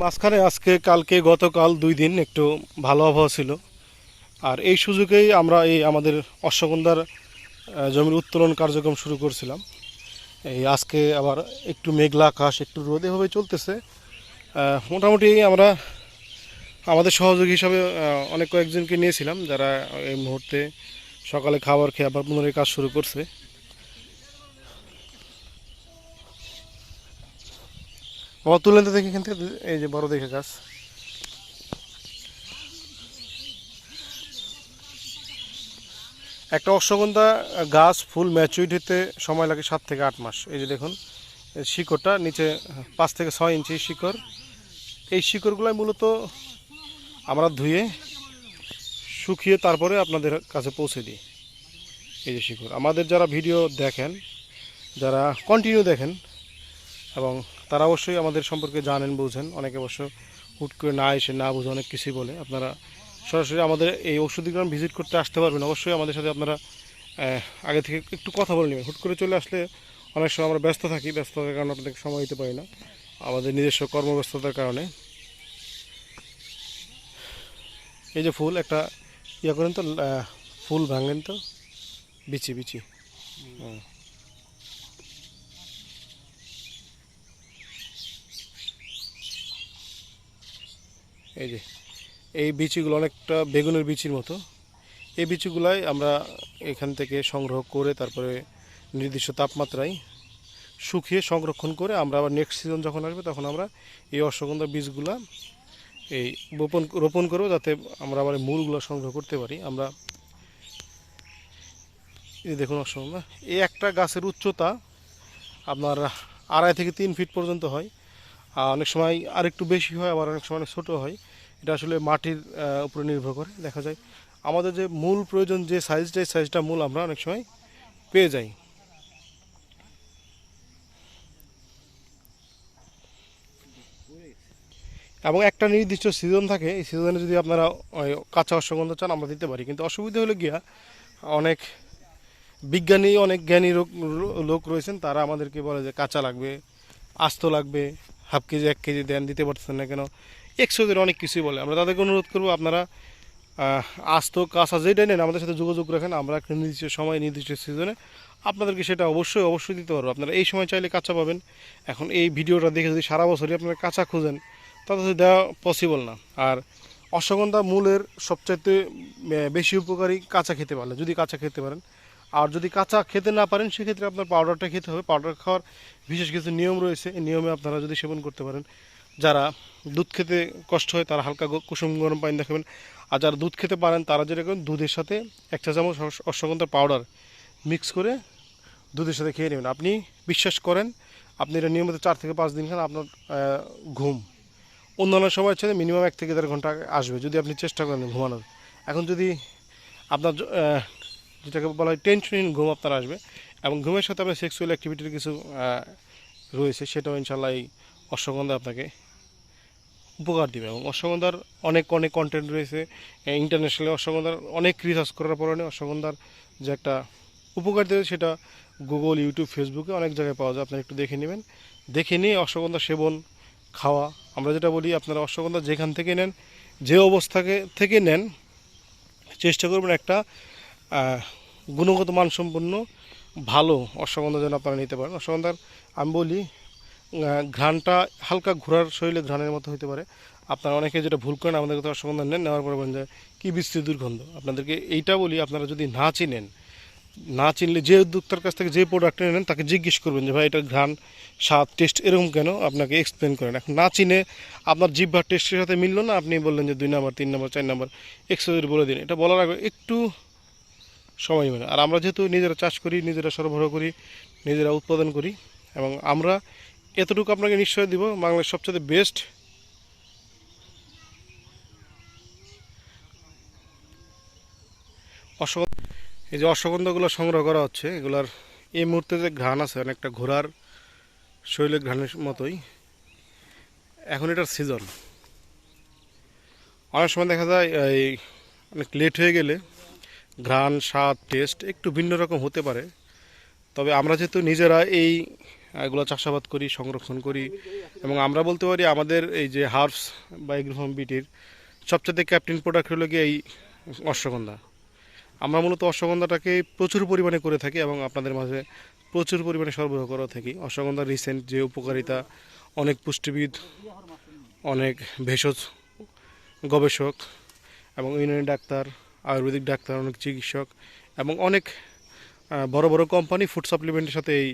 মাঝখানে আজকে, কালকে, গতকাল দুই দিন একটু ভালো আবহাওয়া ছিল। আর এই সুযোগেই আমরা এই আমাদের অশ্বগন্ধার জমির উত্তোলন কার্যক্রম শুরু করছিলাম। এই আজকে আবার একটু মেঘলা আকাশ, একটু রোদ এভাবে চলতেছে। মোটামুটি আমরা আমাদের সহযোগী হিসাবে অনেক কয়েকজনকে নিয়েছিলাম যারা এই মুহূর্তে সকালে খাবার খেয়ে আবার পুনরায় কাজ শুরু করছে। বাবা তুলেন তো দেখি এখান থেকে। এই যে বড় দেখে গাছ একটা অশ্বগন্ধা গাছ ফুল ম্যাচুইড হতে সময় লাগে সাত থেকে আট মাস। এই যে দেখুন শিকড়টা নিচে, পাঁচ থেকে ছয় ইঞ্চি শিকড়। এই শিকড়গুলাই মূলত আমরা ধুয়ে, শুকিয়ে তারপরে আপনাদের কাছে পৌঁছে দিই। এই যে শিকড়। আমাদের যারা ভিডিও দেখেন, যারা কন্টিনিউ দেখেন, এবং তারা অবশ্যই আমাদের সম্পর্কে জানেন বুঝেন। অনেকে অবশ্য হুট করে না এসে না বুঝে অনেক কিছুই বলে। আপনারা সরাসরি আমাদের এই ওষুধি গ্রাম ভিজিট করতে আসতে পারবেন। অবশ্যই আমাদের সাথে আপনারা আগে থেকে একটু কথা বলে নেবেন। হুট করে চলে আসলে অনেক সময় আমরা ব্যস্ত থাকি। ব্যস্ত থাকার কারণে আপনাদেরকে সময় দিতে পারি না। আমাদের নিজস্ব কর্মব্যস্ততার কারণে। এই যে ফুল একটা ইয়ে করেন তো ফুল ভাঙেন তো? বিচি বিচি। হুম। এই যে, এই বিচিগুলো অনেকটা বেগুনের বিচির মতো। এই বিচিগুলাই আমরা এখান থেকে সংগ্রহ করে তারপরে নির্দিষ্ট তাপমাত্রায় শুকিয়ে সংরক্ষণ করে আমরা আবার নেক্সট সিজন যখন আসবে তখন আমরা এই অশ্বগন্ধা বীজগুলা এই রোপণ রোপণ করব যাতে আমরা আবার মূলগুলো সংগ্রহ করতে পারি। আমরা এই দেখুন অশ্বগন্ধা, এই একটা গাছের উচ্চতা আপনার আড়াই থেকে তিন ফিট পর্যন্ত হয়। অনেক সময় আর একটু বেশি হয়, আবার অনেক সময় ছোটো হয়। এটা আসলে মাটির উপরে নির্ভর করে, দেখা যায়। আমাদের যে মূল প্রয়োজন, যে সাইজটা এই সাইজটা মূল আমরা অনেক সময় পেয়ে যাই। এবং একটা নির্দিষ্ট সিজন থাকে, এই সিজনে যদি আপনারা কাঁচা অশ্বগন্ধা চান, আমরা দিতে পারি। কিন্তু অসুবিধা হলো গিয়া, অনেক বিজ্ঞানী, অনেক জ্ঞানী লোক রয়েছেন, তারা আমাদেরকে বলে যে কাঁচা লাগবে, আস্ত লাগবে, হাফ কেজি, এক কেজি দেন, দিতে পারতেছেন না কেন। একশোদের অনেক কিছুই বলে। আমরা তাদেরকে অনুরোধ করব, আপনারা আস্ত কাঁচা যেটাই নেন আমাদের সাথে যোগাযোগ রাখেন, আমরা একটা নির্দিষ্ট সময়, নির্দিষ্ট সিজনে আপনাদেরকে সেটা অবশ্যই অবশ্যই দিতে পারব। আপনারা এই সময় চাইলে কাঁচা পাবেন। এখন এই ভিডিওটা দেখে যদি সারা বছরই আপনারা কাঁচা খুঁজেন, তাতে দেওয়া পসিবল না। আর অশ্বগন্ধা মূলের সবচাইতে বেশি উপকারী কাঁচা খেতে পারলে, যদি কাঁচা খেতে পারেন। আর যদি কাঁচা খেতে না পারেন, সেক্ষেত্রে আপনার পাউডারটা খেতে হবে। পাউডার খাওয়ার বিশেষ কিছু নিয়ম রয়েছে। এই নিয়মে আপনারা যদি সেবন করতে পারেন যারা দুধ খেতে কষ্ট হয়, তারা হালকা কুসুম গরম পানি দেখাবেন। আর যারা দুধ খেতে পারেন, তারা করেন, দুধের সাথে এক চা চামচ অশ- অশ্বগন্ধার পাউডার মিক্স করে দুধের সাথে খেয়ে নেবেন। আপনি বিশ্বাস করেন, আপনি এটা নিয়মিত চার থেকে পাঁচ দিন খান, আপনার ঘুম। অন্যান্য সময়ের সাথে মিনিমাম এক থেকে দেড় ঘণ্টা আসবে, যদি আপনি চেষ্টা করেন ঘুমানোর। এখন যদি আপনার যেটাকে বলা হয় টেনশনহীন ঘুম আপনার আসবে। এবং ঘুমের সাথে আপনার সেক্সুয়াল অ্যাক্টিভিটির কিছু রয়েছে, সেটাও ইনশাল্লাহ এই অশ্বগন্ধা আপনাকে উপকার দিবে এবং অশ্বগন্ধার অনেক অনেক কন্টেন্ট রয়েছে। ইন্টারন্যাশনালি অশ্বগন্ধার অনেক রিসার্চ করার পরে অশ্বগন্ধার যে একটা উপকার দেবে সেটা গুগল ইউটিউব ফেসবুকে অনেক জায়গায় পাওয়া যায়। আপনারা একটু দেখে নেবেন। দেখে নিয়ে অশ্বগন্ধা সেবন, খাওয়া। আমরা যেটা বলি, আপনারা অশ্বগন্ধা যেখান থেকে নেন, যে অবস্থাকে থেকে নেন, চেষ্টা করবেন একটা গুণগত মানসম্পন্ন, ভালো অশ্বগন্ধা যেন আপনারা নিতে পারেন। অশ্বগন্ধার, আমি বলি ঘ্রাণটা হালকা ঘোরার শরীরে ঘ্রাণের মতো হতে পারে। আপনারা অনেকে যেটা ভুল করেন, আমাদের কাছে অশ্বগন্ধা নেন, নেওয়ার পরে বলেন যে, কী বিস্তৃত দুর্গন্ধ। আপনাদেরকে এইটা বলি, আপনারা যদি না চিনেন, না চিনলে যে উদ্যোক্তার কাছ থেকে যে প্রোডাক্ট নেন, তাকে জিজ্ঞেস করবেন যে, ভাই, এটা ঘ্রাণ, স্বাদ টেস্ট এরকম কেন? আপনাকে এক্সপ্লেন করেন। এখন না চিনে আপনার জিভ্বার টেস্টের সাথে মিলল না, আপনি বললেন যে, দুই নাম্বার, তিন নাম্বার, চার নাম্বার এক্সোজের বলে দিন। এটা বলার আগে একটু সময় মানে আর আমরা যেহেতু নিজেরা চাষ করি, নিজেরা সরবরাহ করি, নিজেরা উৎপাদন করি, এবং আমরা এতটুকু আপনাকে নিশ্চয় দিব বাংলার সবচেয়ে বেস্ট এই যে অশ্বগন্ধাগুলো সংগ্রহ করা হচ্ছে, এগুলার এই মুহূর্তে যে ঘ্রাণ আছে, অনেকটা ঘোড়ার শরীরের ঘ্রাণের মতোই। এখন এটার সিজন অনেক সময় দেখা যায়, এই অনেক লেট হয়ে গেলে ঘ্রাণ, স্বাদ টেস্ট একটু ভিন্ন রকম হতে পারে। তবে আমরা যেহেতু নিজেরা এই এগুলো চাষাবাদ করি, সংরক্ষণ করি এবং আমরা বলতে পারি আমাদের এই যে হার্বস বা এগ্রোফার্ম বিটির সবচেয়ে ক্যাপ্টেন প্রোডাক্ট হলো গিয়ে এই অশ্বগন্ধা। আমরা মূলত অশ্বগন্ধাটাকে প্রচুর পরিমাণে করে থাকি এবং আপনাদের মাঝে প্রচুর পরিমাণে সরবরাহ করা থাকি। অশ্বগন্ধার রিসেন্ট যে উপকারিতা, অনেক পুষ্টিবিদ, অনেক ভেষজ গবেষক এবং ইউনানি ডাক্তার, আয়ুর্বেদিক ডাক্তার, অনেক চিকিৎসক এবং অনেক বড় বড় কোম্পানি ফুড সাপ্লিমেন্টের সাথে এই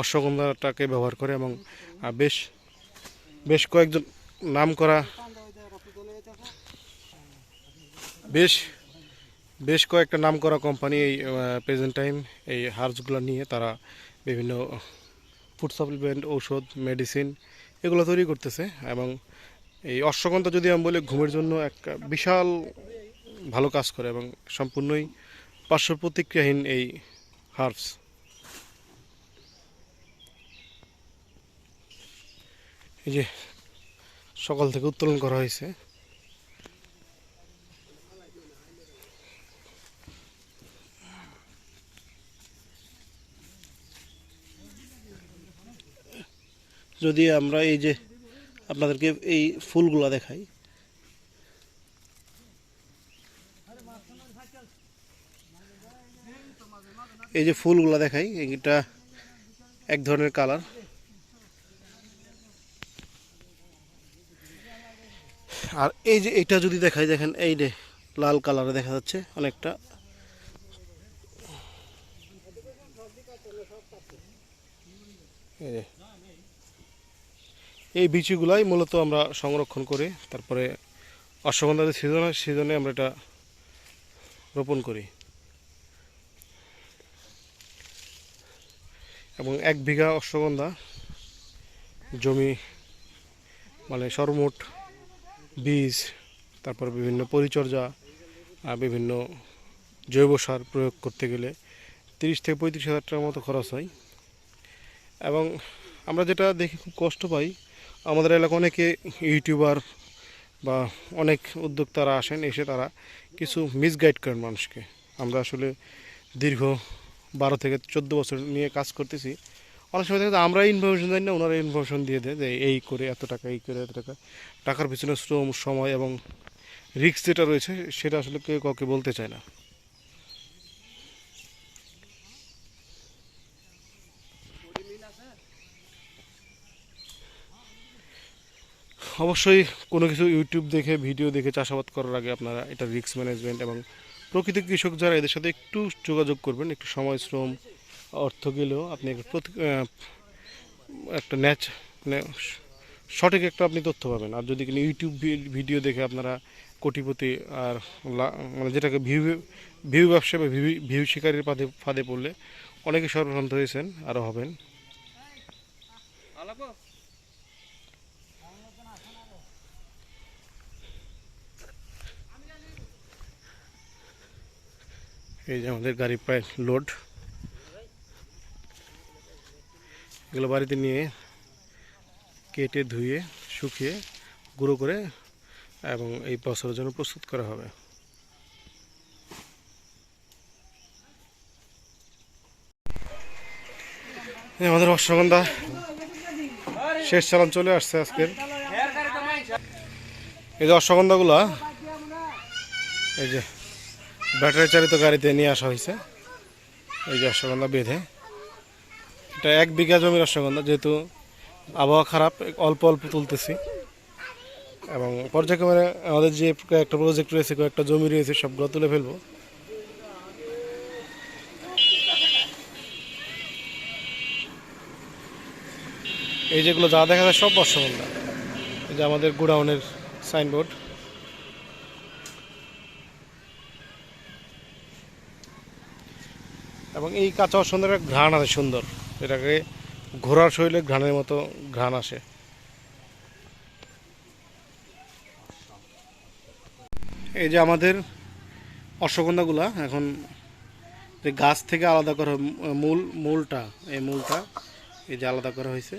অশ্বগন্ধাটাকে ব্যবহার করে এবং বেশ বেশ কয়েকজন নাম করা বেশ বেশ কয়েকটা নাম করা কোম্পানি এই প্রেজেন্ট টাইম এই হার্বসগুলো নিয়ে তারা বিভিন্ন ফুড সাপ্লিমেন্ট ঔষধ মেডিসিন এগুলো তৈরি করতেছে এবং এই অশ্বগন্ধা যদি আমি বলি ঘুমের জন্য এক বিশাল ভালো কাজ করে এবং সম্পূর্ণই পার্শ্ব প্রতিক্রিয়াহীন এই হার্বস। এই যে সকাল থেকে উত্তোলন করা হয়েছে। যদি আমরা এই যে আপনাদেরকে এই ফুলগুলা দেখাই। এই যে ফুলগুলা দেখাই এটা এক ধরনের কালার। আর এই যে এটা যদি দেখাই, দেখেন এই যে লাল কালারে দেখা যাচ্ছে অনেকটা। এই বিচিগুলাই মূলত আমরা সংরক্ষণ করে, তারপরে অশ্বগন্ধা যে সিজন হয় সিজনে আমরা এটা রোপণ করি। এবং এক বিঘা অশ্বগন্ধা জমি মানে সর্বমোট বীজ, তারপর বিভিন্ন পরিচর্যা আর বিভিন্ন জৈব সার প্রয়োগ করতে গেলে তিরিশ থেকে পঁয়ত্রিশ হাজার টাকার মতো খরচ হয়। এবং আমরা যেটা দেখে খুব কষ্ট পাই, আমাদের এলাকা অনেকে ইউটিউবার বা অনেক উদ্যোক্তারা আসেন, এসে তারা কিছু মিসগাইড করেন মানুষকে। আমরা আসলে দীর্ঘ বারো থেকে চোদ্দ বছর নিয়ে কাজ করতেছি। অনেক সময় দেখা আমরা ইনফরমেশন জানি না ওনারা ইনফরমেশন দিয়ে দেয় যে এই করে, এত টাকা, এই করে, এত টাকা। টাকার পিছনে শ্রম, সময় এবং রিস্ক যেটা রয়েছে, সেটা আসলে কেউ কাউকে বলতে চায় না। অবশ্যই কোনো কিছু ইউটিউব দেখে ভিডিও দেখে চাষাবাদ করার আগে আপনারা এটা রিস্ক ম্যানেজমেন্ট এবং প্রকৃত কৃষক যারা এদের সাথে একটু যোগাযোগ করবেন, একটু সময়, শ্রম অর্থ গেলেও আপনি একটা ন্যাচ মানে সঠিক একটা আপনি তথ্য পাবেন। আর যদি কিনা ইউটিউব ভিডিও দেখে আপনারা কোটিপতি আর মানে যেটাকে ভিউ ভিউ ব্যবসা বা ভিউ ভিউ শিকারীর ফাঁদে ফাঁদে পড়লে অনেকে সর্বভ্রান্ত হয়েছেন আরও হবেন। এই যে আমাদের গাড়ি প্রায় লোড এগুলো বাড়িতে নিয়ে কেটে ধুয়ে, শুকিয়ে, গুঁড়ো করে এবং এই বছরের জন্য প্রস্তুত করা হবে। আমাদের অশ্বগন্ধা শেষ চালান চলে আসছে আজকের। এই যে অশ্বগন্ধাগুলা, এই যে ব্যাটারি চালিত গাড়িতে নিয়ে আসা হয়েছে। এই যে অশ্বগন্ধা বেঁধে। এটা এক বিঘা জমির অশ্বগন্ধা যেহেতু আবহাওয়া খারাপ, অল্প অল্প তুলতেছি। এবং পর্যায়ক্রমে আমাদের যে একটা প্রজেক্ট রয়েছে, কয়েকটা জমি রয়েছে, সবগুলো তুলে ফেলব। এই যেগুলো যা দেখা যায় সব অশ্বগন্ধা এই যে আমাদের গোডাউনের সাইনবোর্ড এবং এই কাঁচা অসুন্দরের ঘ্রাণ আছে সুন্দর। এটাকে ঘোড়ার শরীরে ঘ্রাণের মতো ঘ্রাণ আসে। এই যে আমাদের অশ্বগন্ধাগুলা, এখন যে গাছ থেকে আলাদা করা মূল, মূলটা, এই মূলটা, এই যে আলাদা করা হয়েছে,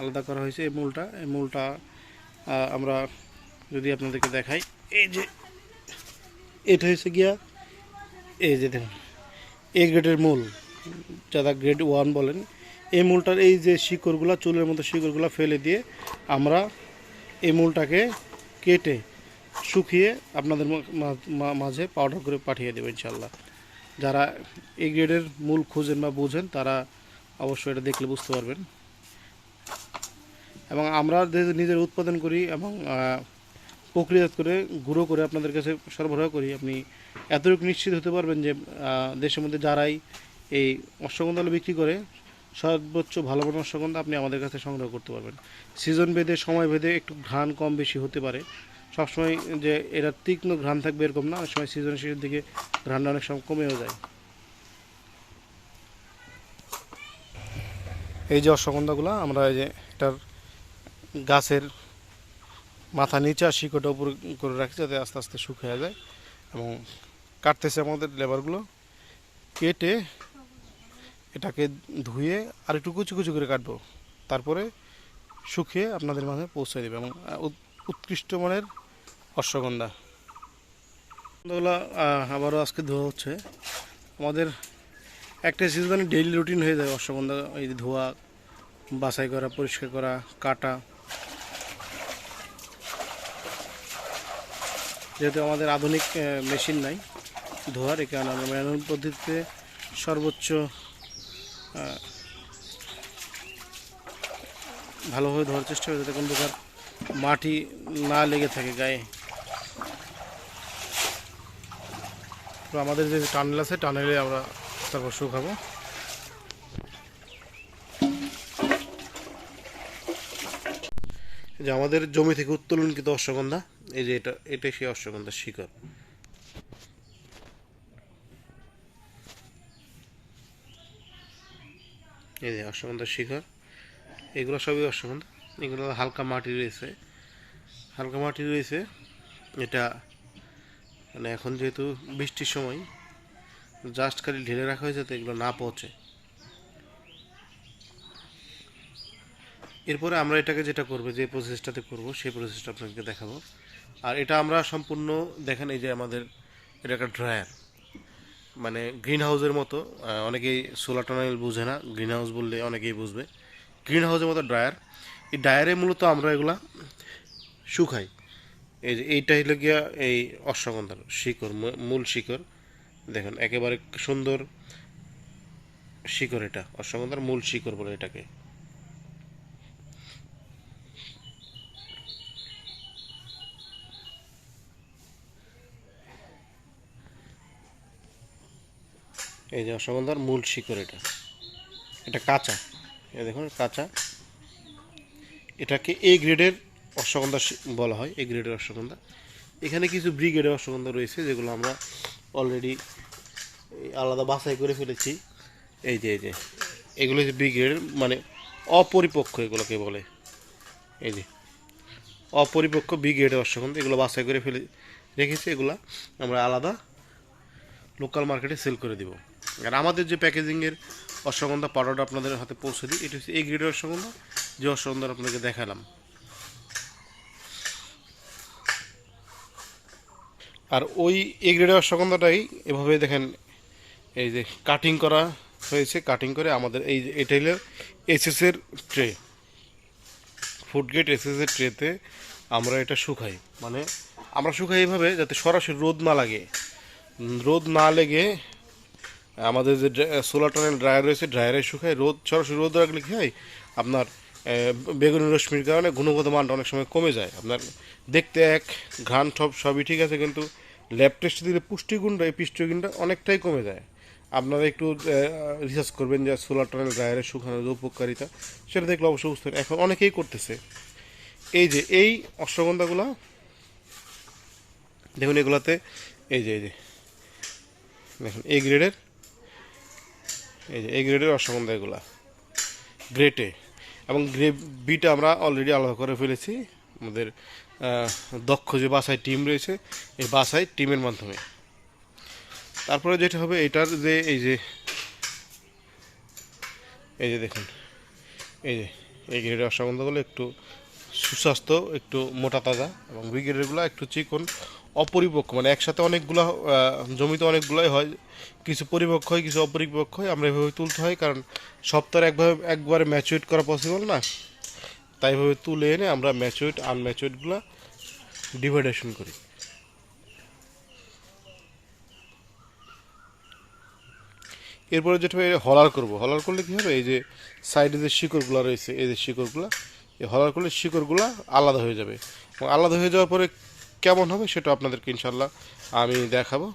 আলাদা করা হয়েছে এই মূলটা এই মূলটা আমরা যদি আপনাদেরকে দেখাই, এই যে এটা হয়েছে গিয়া, এই যে দেখুন। এ গ্রেডের মূল, যারা গ্রেড ওয়ান বলেন, এই মূলটার এই যে শিকড়গুলো, চুলের মতো শিকড়গুলো ফেলে দিয়ে আমরা এই মূলটাকে কেটে শুকিয়ে আপনাদের মাঝে পাউডার করে পাঠিয়ে দেবো ইনশাল্লাহ যারা এ গ্রেডের মূল খুঁজেন বা বুঝেন, তারা অবশ্যই এটা দেখলে বুঝতে পারবেন। এবং আমরা নিজের উৎপাদন করি এবং প্রক্রিয়াজাত করে, গুঁড়ো করে আপনাদের কাছে সরবরাহ করি। আপনি এতটুকু নিশ্চিত হতে পারবেন যে দেশের মধ্যে যারাই এই অশ্বগন্ধাগুলো বিক্রি করে, সর্বোচ্চ ভালো মানের অশ্বগন্ধা আপনি আমাদের কাছে সংগ্রহ করতে পারবেন। সিজন ভেদে সময় ভেদে একটু ঘ্রাণ কম বেশি হতে পারে। সবসময় যে এরা তীক্ষ্ণ ঘ্রাণ থাকবে এরকম না, অনেক সময় সিজন শেষের দিকে ঘ্রাণটা অনেক সময় কমেও যায়। এই যে অশ্বগন্ধাগুলো আমরা এই যে এটার গাছের মাথা নিচে আর শিকড়টা উপর করে রাখি যাতে আস্তে আস্তে শুকিয়ে যায়। এবং কাটতেছে আমাদের লেবারগুলো। কেটে এটাকে ধুয়ে আর একটু কুচু কুচু করে কাটবো। তারপরে শুকিয়ে আপনাদের মাঝে পৌঁছে দেবে এবং উৎ- উৎকৃষ্ট মানের অশ্বগন্ধা। গন্ধগুলো আবারও আজকে ধোয়া হচ্ছে। আমাদের একটা সিজনে ডেইলি রুটিন হয়ে যায় অশ্বগন্ধা, এই ধোয়া, বাছাই করা, পরিষ্কার করা, কাটা। যেহেতু আমাদের আধুনিক মেশিন নাই ধোয়ার এই কারণে আমরা ম্যানুয়াল পদ্ধতিতে সর্বোচ্চ ভালোভাবে ধোয়ার চেষ্টা করি যাতে কোনো প্রকার মাটি না লেগে থাকে গায়ে। তো আমাদের যে টানেল আছে, টানেলে আমরা তারপর শুকাবো। যে আমাদের জমি থেকে উত্তোলনকৃত অশ্বগন্ধা, এই যে এটা এটাই সেই অশ্বগন্ধার শিকড়। এই যে অশ্বগন্ধার শিকড়, এগুলো সবই অশ্বগন্ধা। এগুলো হালকা মাটি রয়েছে। হালকা মাটি রয়েছে, এটা মানে এখন যেহেতু বৃষ্টির সময়, জাস্ট খালি ঢেলে রাখা হয়েছে, তো এগুলো না পচে। এরপরে আমরা এটাকে যেটা করব, যে প্রসেসটাতে করব, সেই প্রসেসটা আপনাকে দেখাবো। আর এটা আমরা সম্পূর্ণ, দেখেন এই যে আমাদের, এটা একটা ড্রায়ার মানে গ্রিন হাউসের মতো অনেকেই সোলার টানেল বুঝে না গ্রিন হাউস বললে অনেকেই বুঝবে। গ্রিন হাউসের মতো ড্রায়ার এই ড্রায়ারে মূলত আমরা এগুলা শুকাই। এই যে এইটা হলো গিয়া এই অশ্বগন্ধার শিকড় মূল শিকড়। দেখেন, একেবারে সুন্দর শিকড় এটা অশ্বগন্ধার মূল শিকড় বলে এটাকে। এই যে অশ্বগন্ধার মূল শিকড় এটা। এটা কাঁচা। এই দেখুন, কাঁচা। এটাকে এ গ্রেডের অশ্বগন্ধা বলা হয় এ গ্রেডের অশ্বগন্ধা। এখানে কিছু ব্রি গ্রেডের অশ্বগন্ধা রয়েছে, যেগুলো আমরা অলরেডি আলাদা বাছাই করে ফেলেছি। এই যে এই যে। এগুলো হচ্ছে ব্রি গ্রেডের মানে অপরিপক্ক এগুলোকে বলে। এই যে। অপরিপক্ক বি অশ্বগন্ধা, এগুলো বাছাই করে ফেলে রেখেছি, এগুলো আমরা আলাদা লোকাল মার্কেটে সেল করে দিব। আর আমাদের যে প্যাকেজিংয়ের অশ্বগন্ধা পাউডারটা আপনাদের হাতে পৌঁছে দিই, এটা হচ্ছে এই গ্রেডের অশ্বগন্ধা, যে অশ্বগন্ধা আপনাকে দেখালাম। আর ওই এ গ্রেডের অশ্বগন্ধাটাই এভাবে দেখেন, এই যে কাটিং করা হয়েছে কাটিং করে আমাদের এই এটা হলো এসএসের ট্রে ফুড গ্রেড এসএসের ট্রেতে আমরা এটা শুকাই। মানে আমরা শুকাই এইভাবে যাতে সরাসরি রোদ না লাগে। রোদ না লেগে আমাদের যে সোলার টানেল ড্রায়ার রয়েছে ড্রায়ারে শুকায়, রোদ সরাসরি রোদ রাখলে কী হয়? আপনার বেগুনি, রশ্মির কারণে গুণগত মানটা অনেক সময় কমে যায়। আপনার দেখতে এক, ঘ্রাণ সব সবই ঠিক আছে, কিন্তু ল্যাব টেস্ট দিলে পুষ্টিগুণটা, এই পুষ্টিগুণটা অনেকটাই কমে যায়। আপনারা একটু রিসার্চ করবেন যে সোলার টানেল ড্রায়ারে শুকানোর যে উপকারিতা, সেটা দেখলে অবশ্যই বুঝতে। এখন অনেকেই করতেছে। এই যে, এই অশ্বগন্ধাগুলো, দেখুন এগুলাতে, এই যে এই যে, দেখুন, এই গ্রেডের এই যে, এই গ্রেডের অশ্বগন্ধা এগুলা গ্রেটে এবং গ্রে বিটা আমরা অলরেডি আলাদা করে ফেলেছি। আমাদের দক্ষ যে বাসায় টিম রয়েছে, এই বাসায় টিমের মাধ্যমে। তারপরে যেটা হবে, এটার যে এই যে এই যে দেখুন, এই যে, এই গ্রেডের অশ্বগন্ধাগুলো একটু সুস্বাস্থ্য, একটু মোটা তাজা এবং ব্রিগেডেরগুলো একটু চিকন অপরিপক্ক মানে একসাথে অনেকগুলো জমিতে অনেকগুলোই হয়। কিছু পরিপক্ষ হয়, কিছু অপরিপক্ষ হয়, আমরা এভাবে তুলতে হয়, কারণ সপ্তাহে একভাবে একবারে ম্যাচুরেট করা পসিবল না। তাই এভাবে তুলে এনে আমরা ম্যাচুরেট আনম্যাচুরেটগুলো ডিভাইডেশন করি। এরপরে যেটা হলার করব। হলার করলে কি হবে? এই যে সাইডে যে শিকড়গুলো রয়েছে, এই যে শিকড়গুলো, এই হলার করলে শিকড়গুলো আলাদা হয়ে যাবে। এবং আলাদা হয়ে যাওয়ার পরে কেমন হবে সেটা আপনাদেরকে ইনশাল্লাহ আমি দেখাবো।